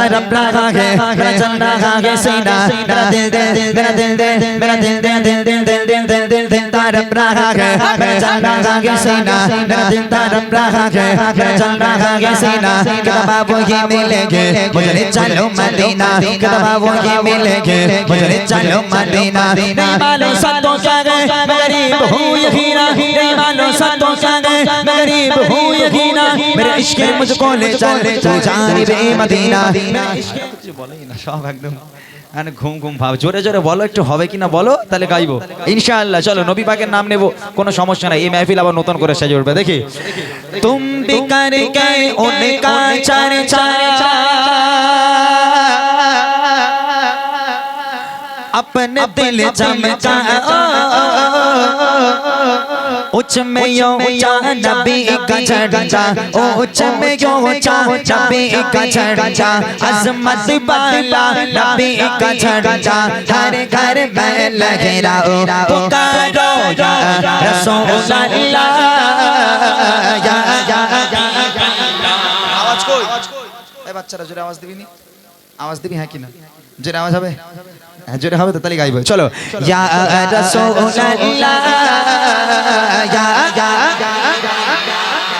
दिल तरफ रहा है मेरा चल रहा है सीना मेरा दिल दे मेरा दिल दे मेरा दिल दे दिल दिल दिल दिल दिल दिल दिल तरफ रहा है मेरा चल रहा है सीना मेरा दिल तरफ रहा है मेरा चल रहा है सीना कदमा वो ही मिलेंगे मुझे ले चलो मदीना कदमा वो ही मिलेंगे मुझे ले चलो मदीना नहीं मालूम सत्तों क्या गए मैं गरीब हूँ यकीना नहीं मालूम सत्तों क्या गए मैं गरीब हूँ यकीना মেরে ইশকে মুঝকো লে চল তু জানিবে মদিনা বলেই না সব একদম মানে ঘুম ঘুম ভাব জোরে জোরে বলো একটু হবে কি না বলো তাহলে গাইবো ইনশাআল্লাহ চলো নবী পাকের নাম নেব কোনো সমস্যা নাই। এই মাহফিল আবার নতুন করে সাজে উঠবে দেখি। তুম বিকারে কে অনেক চারে চারে अपने दिल चमचा उच्च में यो ऊंचा नबी का चर्चा उच्च में यो ऊंचा नबी का चर्चा अजमत वाला नबी का चर्चा हर घर में लगे रहो पुकारो या रसूल अल्लाह या या या আওয়াজ কই এই বাচ্চারা জোরে আওয়াজ দিবি নি আওয়াজ দিবি হ্যাঁ কিনা জোরে আওয়াজ হবে হ্যাঁ জোরে হবে তো তাহলে গাইবো চলো या रसूल अल्लाह या या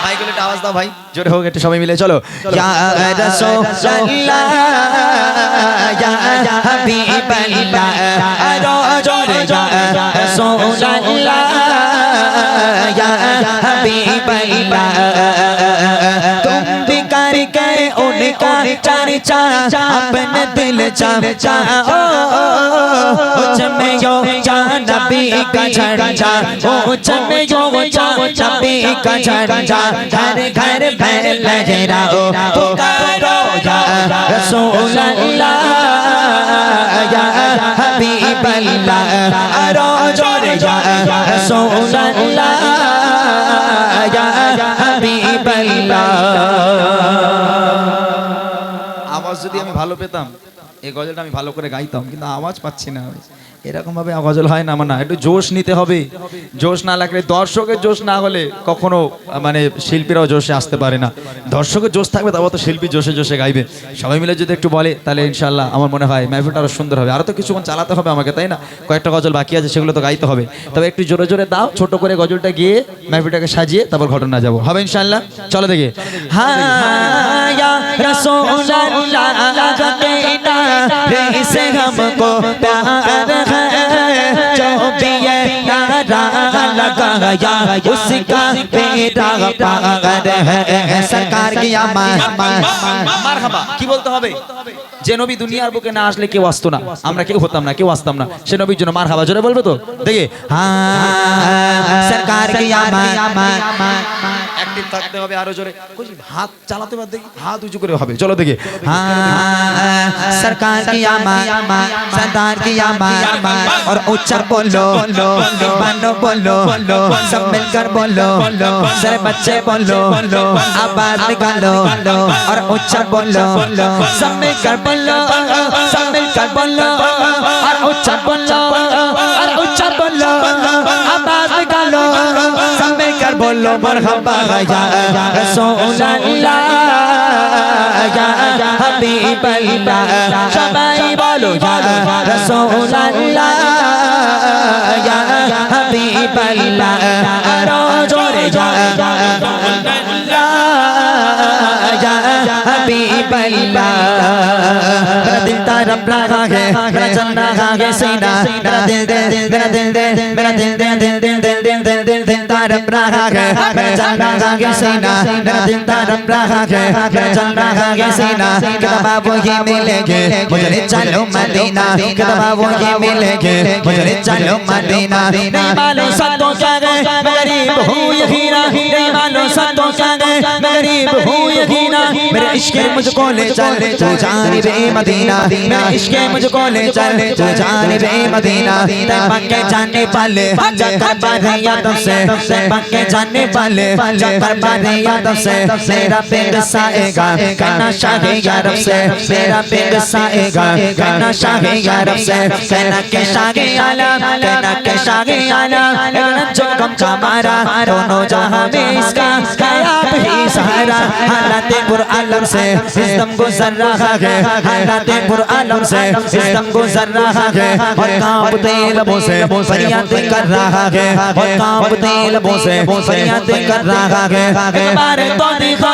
ভাইগুলো একটু আওয়াজ দাও ভাই জোরে হোক একটু সবাই মিলে চলো या रसूल अल्लाह या हबीब अल्लाह रोजोर या रसूल अल्लाह या हबीब अल्लाह तुम भी कर गए उनका चर्चा अपने दिल चमचा ओ उच्च में यो जा नबी का चर्चा उच्च में यो जा नबी का चर्चा घर घर में लगे रहो पुकारो या रसूल अल्लाह या हबीब अल्लाह रोजोर या रसूल अल्लाह या हबीब अल्लाह আওয়াজ যদি আমি ভালো পেতাম এই গজলটা আমি ভালো করে গাইতাম, কিন্তু আওয়াজ পাচ্ছি না। আমি এরকম ভাবে গজল হয় না, আমার না। একটু জোশ নিতে হবে। জোশ না লাগলে, দর্শকের জোশ না হলে কখনো মানে শিল্পীরাও জোশে আসতে পারে না। দর্শকের জোশ থাকবে, তারপর তো শিল্পী জোশে জোশে গাইবে। সবাই মিলে যদি একটু বলে, তাহলে ইনশাল্লাহ আমার মনে হয় মাহফিলটা আরও সুন্দর হবে। আরও তো কিছুক্ষণ চালাতে হবে আমাকে, তাই না? কয়েকটা গজল বাকি আছে, সেগুলো তো গাইতে হবে। তবে একটু জোরে জোরে দাও, ছোট করে গজলটা গিয়ে মাহফিলটাকে সাজিয়ে তারপর ঘটনা যাব। হবে ইনশাল্লাহ চলো দেখি। हाँ या रसूल अल्लाह जो कहना रे से हमको प्यार है जो भी ये नारा लगाया उसका बेटा पार है सरकार की अमान মারহাবা কি বলতে হবে যে নবী দুনিয়ার বুকে না আসলে কেউ আসতো না আমরা কেউ হতাম না কেউ আসতাম না সে নবীর জন্য মার হাবা জোরে বলবে তো দেখি हाँ सरकार की अमान অ্যাক্টিভ থাকতে হবে আরো জোরে কই, হাত চালাতে পার দেখি হাত উঁচু করে হবে চলো দেখি हाँ सरकार की अमान सरदार की अमान और उच्चा बोलो बनो बोलो सब मिलकर बोलो सारे बच्चे बोलो आवाज निकालो और उच्चा बोलो सब मिलकर बोलो सब मिलकर बोलो और उच्चा बोलो और বলো মারহাবা ইয়া রাসূলুল্লাহ ইয়া হাবিবাল্লাহ সবাই বলো ইয়া রাসূলুল্লাহ दिल तरफ रहा है मेरा चल रहा है सीना मेरा दिल दे मेरा दिल दे मेरा दिल दे दिल दिल दिल दिल दिल दिल दिल तरफ रहा है मेरा चल रहा है सीना मेरा दिल तरफ रहा है मेरा चल रहा है सीना कदमा वो ही मिलेंगे मुझे ले चलो मदीना कदमा वो ही मिलेंगे मुझे ले चलो मदीना नहीं मालूम सत्तों क्या गए मैं गरीब हूँ यकीना नहीं मालूम सत्तों क्या गए मैं गरीब हूँ यकीना मेरे इश्क ने मुझको ले चल तू जानिबे मदीना मेरे इश्क ने मुझको ले चल तू जानिबे मदीना ते पक्के जाने वाले जाकर बारैया तुमसे ते के जाने वाले जाकर बारे यादव से मेरा पेड़ साएगा कहना शाहे यारब से मेरा पेड़ साएगा कहना शाहे यारब से कहना के शागे आला कहना के शागे आला कहना जो गम का मारा दोनों जहां में इसका है आप ही सहारा हालात बुर आलम से सिस्टम गुजर रहा है हालात बुर आलम से सिस्टम गुजर रहा है और कांपते लबों से फरियाद कर रहा है और कांपते लबों से फरियाद कर रहा है एक बार तो दिखा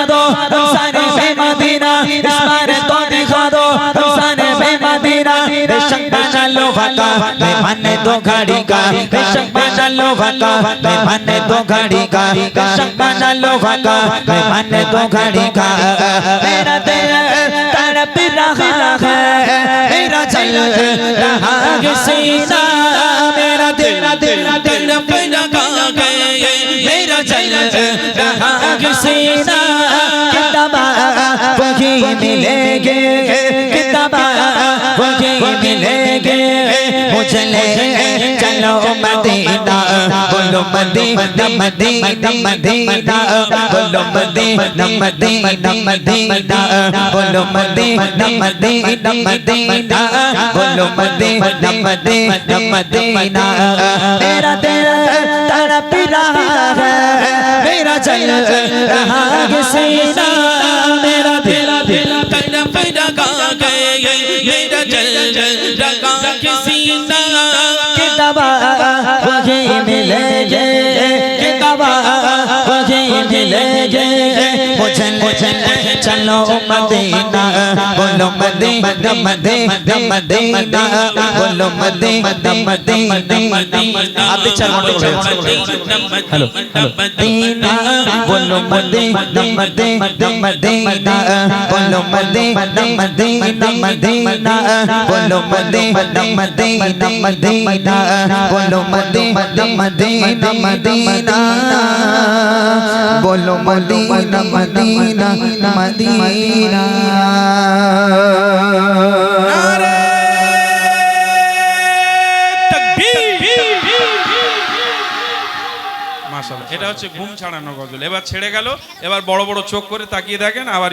भका मैं बने दो घड़ी का, बेशक बना लो भका मैं बने दो घड़ी का, बेशक बना लो भका मैं बने दो घड़ी का। मेरा दिल तड़प रहा है, मेरा चल रहा है सीना। मेरा दिल दिल तड़प रहा है, मेरा चल रहा है सीना। किताबा वही मिलेंगे किताबा वही मिलेंगे। मुझे ले चलो मदीना बोलो मदीना मदीना मदीना बोलो मदीना मदीना मदीना बोलो मदीना मदीना मदीना बोलो मदीना मदीना मदीना मेरा दिल तड़प रहा है मेरा चल रहा है सीना Alaba. চলো মদিনা বলো মদিনা মদিনা মদিনা বলো মদিনা মদিনা আপনি চার ঘণ্টা হ্যালো হ্যালো মদিনা বলো মদিনা মদিনা মদিনা বলো মদিনা মদিনা মদিনা বলো মদিনা মদিনা মদিনা বলো মদিনা মদিনা মদিনা বলো মদিনা মদিনা মদিনা মদিনা। এটা হচ্ছে ঘুম ছাড়ানো গজল। এবার ছেড়ে গেল এবার বড় বড় চোখ করে তাকিয়ে দেখেন আবার